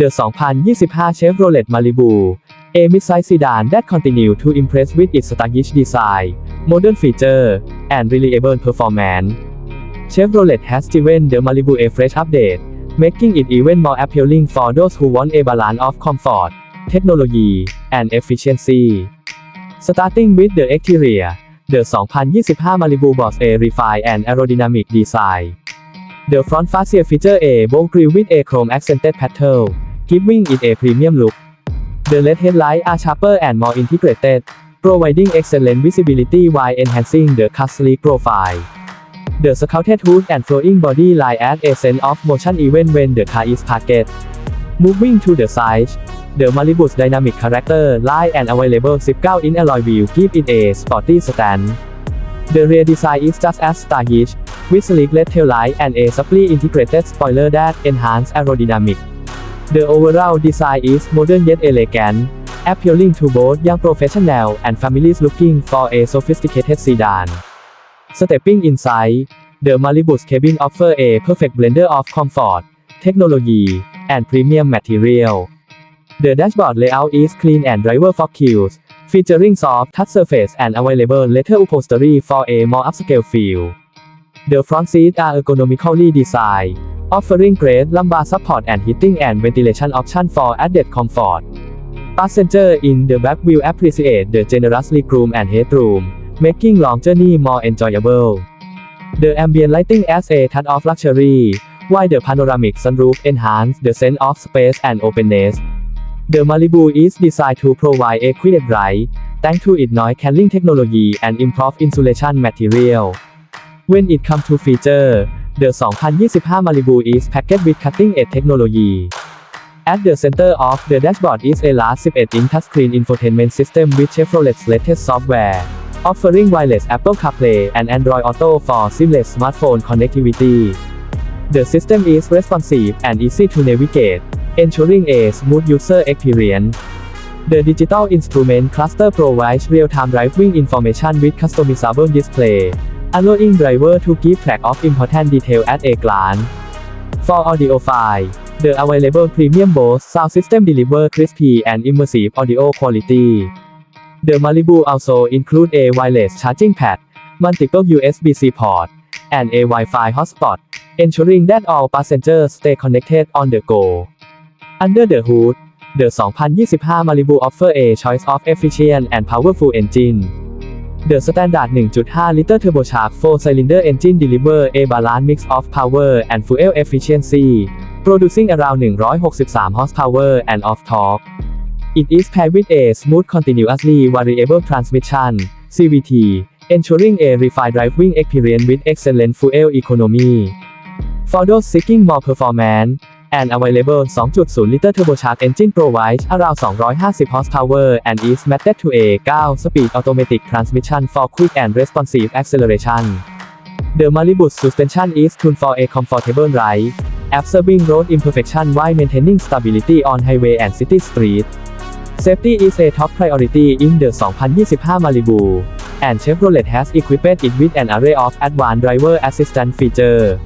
The 2025 Chevrolet Malibu, a midsize sedan that continue to impress with its stylish design, modern feature, and reliable performance. Chevrolet has given the Malibu a fresh update, making it even more appealing for those who want a balance of comfort, technology, and efficiency. Starting with the exterior, the 2025 Malibu boasts a refined and aerodynamic design. The front fascia feature a bold grille with a chrome accented pattern, giving it a premium look. The LED headlights are sharper and more integrated, providing excellent visibility while enhancing the car's sleek profile. The sculpted hood and flowing body line add a sense of motion even when the car is parked. Moving to the side, the Malibu's dynamic character line and available 19-inch alloy wheel give it a sporty stance. The rear design is just as stylish, with sleek LED taillight and a supply integrated spoiler that enhance aerodynamics. The overall design is modern yet elegant, appealing to both young professionals and families looking for a sophisticated sedan. Stepping inside, the Malibu's cabin offers a perfect blender of comfort, technology, and premium material. The dashboard layout is clean and driver focused, featuring soft touch surface and available leather upholstery for a more upscale feel. The front seats are ergonomically designed, offering great lumbar support and heating and ventilation option for added comfort. Passenger in the back will appreciate the generous legroom and headroom, making long journey more enjoyable. The ambient lighting adds a touch of luxury, while the panoramic sunroof enhance the sense of space and openness. The Malibu is designed to provide a quiet ride, thanks to its noise cancelling technology and improved insulation material. When it comes to feature, the 2025 Malibu is packaged with cutting-edge technology. At the center of the dashboard is a large 11-inch touchscreen infotainment system with Chevrolet's latest software, offering wireless Apple CarPlay and Android Auto for seamless smartphone connectivity. The system is responsive and easy to navigate, ensuring a smooth user experience. The digital instrument cluster provides real-time driving information with customizable display, allowing driver to keep track of important details at a glance. For audiophile, the available premium Bose sound system deliver crispy and immersive audio quality. The Malibu also include a wireless charging pad, multiple USB-C port, and a Wi-Fi hotspot, ensuring that all passengers stay connected on the go. Under the hood, the 2025 Malibu offer a choice of efficient and powerful engine. The standard 1.5-liter turbocharged 4-cylinder engine deliver a balanced mix of power and fuel efficiency, producing around 163 horsepower and of torque. It is paired with a smooth continuously variable transmission, CVT, ensuring a refined driving experience with excellent fuel economy. For those seeking more performance, and available 2.0-liter turbocharged engine provides around 250 horsepower and is mated to a 9-speed automatic transmission for quick and responsive acceleration. The Malibu's suspension is tuned for a comfortable ride, absorbing road imperfection while maintaining stability on highway and city street. Safety is a top priority in the 2025 Malibu, and Chevrolet has equipped it with an array of advanced driver assistance features.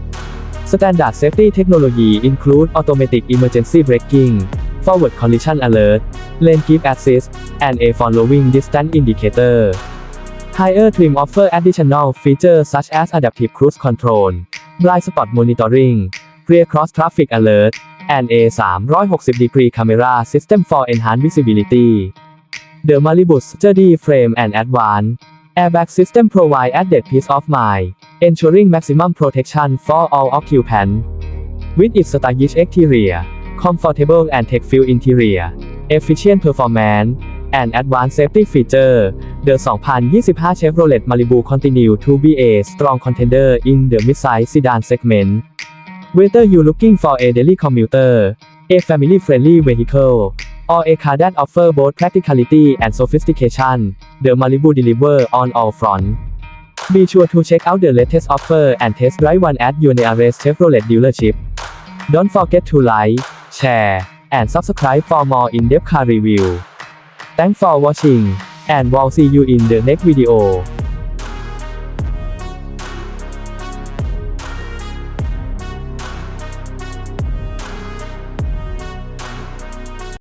Standard safety technology include automatic emergency braking, forward collision alert, lane keep assist, and a following distance indicator. Higher trim offer additional features such as adaptive cruise control, blind spot monitoring, rear cross traffic alert, and a 360-degree camera system for enhanced visibility. The Malibu's sturdy frame and advanced airbag system provide added peace of mind, ensuring maximum protection for all occupants. With its stylish exterior, comfortable and tech-filled interior, efficient performance, and advanced safety feature, the 2025 Chevrolet Malibu continue to be a strong contender in the midsize sedan segment. Whether you're looking for a daily commuter, a family-friendly vehicle, or a car that offer both practicality and sophistication, the Malibu deliver on all fronts. Be sure to check out the latest offer and test drive one at your nearest Chevrolet dealership. Don't forget to like, share, and subscribe for more in-depth car review. Thanks for watching, and we'll see you in the next video.